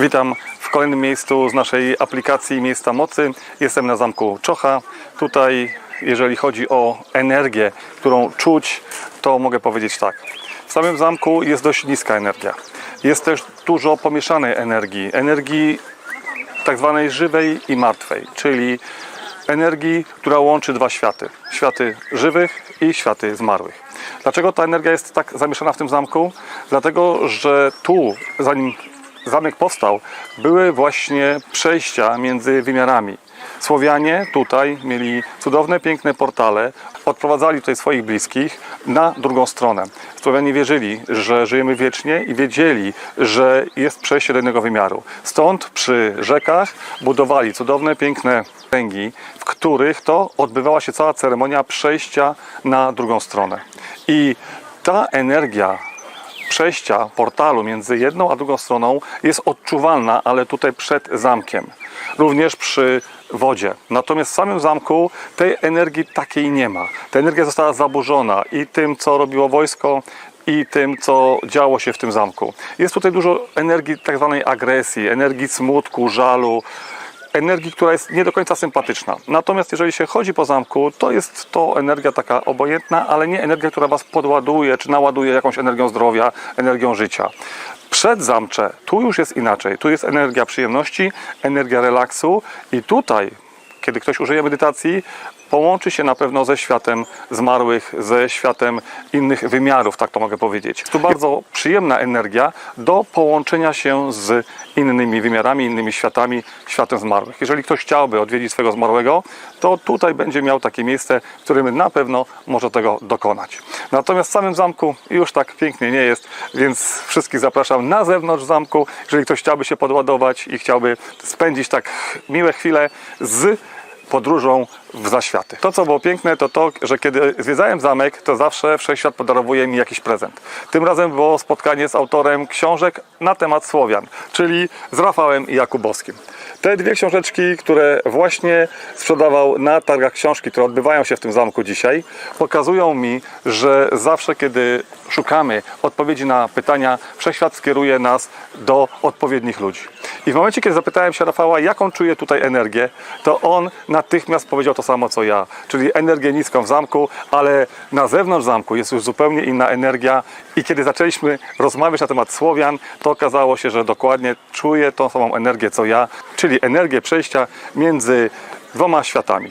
Witam w kolejnym miejscu z naszej aplikacji Miejsca Mocy. Jestem na zamku Czocha. Tutaj, jeżeli chodzi o energię, którą czuć, to mogę powiedzieć tak. W samym zamku jest dość niska energia. Jest też dużo pomieszanej energii. Energii tak zwanej żywej i martwej, czyli energii, która łączy dwa światy. Światy żywych i światy zmarłych. Dlaczego ta energia jest tak zamieszana w tym zamku? Dlatego, że tu, zanim zamek powstał, były właśnie przejścia między wymiarami. Słowianie tutaj mieli cudowne, piękne portale, odprowadzali tutaj swoich bliskich na drugą stronę. Słowianie wierzyli, że żyjemy wiecznie i wiedzieli, że jest przejście do innego wymiaru. Stąd przy rzekach budowali cudowne, piękne kręgi, w których to odbywała się cała ceremonia przejścia na drugą stronę. I ta energia przejścia portalu między jedną a drugą stroną jest odczuwalna, ale tutaj przed zamkiem. Również przy wodzie. Natomiast w samym zamku tej energii takiej nie ma. Ta energia została zaburzona i tym, co robiło wojsko, i tym, co działo się w tym zamku. Jest tutaj dużo energii tak zwanej agresji, energii smutku, żalu, energii, która jest nie do końca sympatyczna. Natomiast jeżeli się chodzi po zamku, to jest to energia taka obojętna, ale nie energia, która Was podładuje, czy naładuje jakąś energią zdrowia, energią życia. Przed zamcze, tu już jest inaczej. Tu jest energia przyjemności, energia relaksu i tutaj, kiedy ktoś użyje medytacji, połączy się na pewno ze światem zmarłych, ze światem innych wymiarów, tak to mogę powiedzieć. Tu bardzo przyjemna energia do połączenia się z innymi wymiarami, innymi światami, światem zmarłych. Jeżeli ktoś chciałby odwiedzić swego zmarłego, to tutaj będzie miał takie miejsce, w którym na pewno może tego dokonać. Natomiast w samym zamku już tak pięknie nie jest, więc wszystkich zapraszam na zewnątrz zamku. Jeżeli ktoś chciałby się podładować i chciałby spędzić tak miłe chwile z podróżą w zaświaty. To, co było piękne, to to, że kiedy zwiedzałem zamek, to zawsze Wszechświat podarowuje mi jakiś prezent. Tym razem było spotkanie z autorem książek na temat Słowian, czyli z Rafałem i Jakubowskim. Te dwie książeczki, które właśnie sprzedawał na targach książki, które odbywają się w tym zamku dzisiaj, pokazują mi, że zawsze, kiedy szukamy odpowiedzi na pytania, Wszechświat skieruje nas do odpowiednich ludzi. I w momencie, kiedy zapytałem się Rafała, jaką czuje tutaj energię, to on natychmiast powiedział to samo co ja, czyli energię niską w zamku, ale na zewnątrz zamku jest już zupełnie inna energia. I kiedy zaczęliśmy rozmawiać na temat Słowian, to okazało się, że dokładnie czuje tą samą energię co ja, czyli energię przejścia między dwoma światami.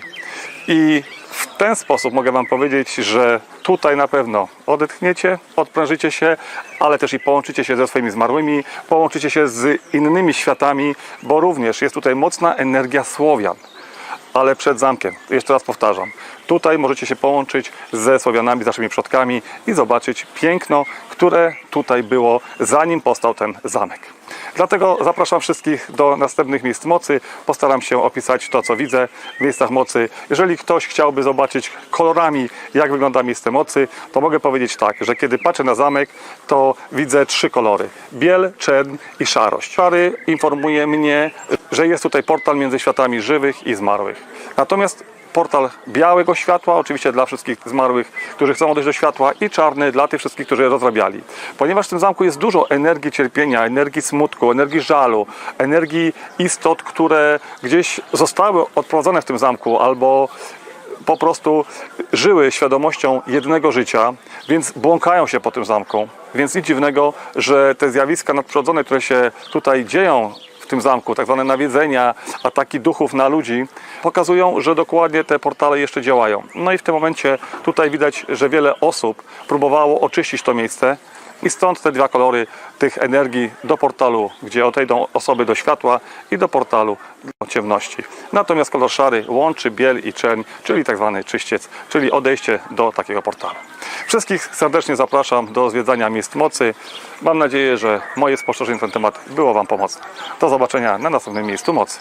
I w ten sposób mogę Wam powiedzieć, że tutaj na pewno odetchniecie, odprężycie się, ale też i połączycie się ze swoimi zmarłymi, połączycie się z innymi światami, bo również jest tutaj mocna energia Słowian. Ale przed zamkiem, jeszcze raz powtarzam, tutaj możecie się połączyć ze Słowianami, z naszymi przodkami i zobaczyć piękno, które tutaj było zanim powstał ten zamek. Dlatego zapraszam wszystkich do następnych miejsc mocy. Postaram się opisać to, co widzę w miejscach mocy. Jeżeli ktoś chciałby zobaczyć kolorami, jak wygląda miejsce mocy, to mogę powiedzieć tak, że kiedy patrzę na zamek, to widzę trzy kolory: biel, czern i szarość. Szary informuje mnie, że jest tutaj portal między światami żywych i zmarłych. Natomiast portal białego światła, oczywiście dla wszystkich zmarłych, którzy chcą odejść do światła, i czarny dla tych wszystkich, którzy rozrabiali. Ponieważ w tym zamku jest dużo energii cierpienia, energii smutku, energii żalu, energii istot, które gdzieś zostały odprowadzone w tym zamku albo po prostu żyły świadomością jednego życia, więc błąkają się po tym zamku. Więc nic dziwnego, że te zjawiska nadprzyrodzone, które się tutaj dzieją tym zamku, tak zwane nawiedzenia, ataki duchów na ludzi, pokazują, że dokładnie te portale jeszcze działają. No i w tym momencie tutaj widać, że wiele osób próbowało oczyścić to miejsce i stąd te dwa kolory tych energii do portalu, gdzie odejdą osoby do światła i do portalu do ciemności. Natomiast kolor szary łączy biel i czerń, czyli tak zwany czyściec, czyli odejście do takiego portalu. Wszystkich serdecznie zapraszam do zwiedzania miejsc mocy. Mam nadzieję, że moje spostrzeżenie na ten temat było Wam pomocne. Do zobaczenia na następnym miejscu mocy.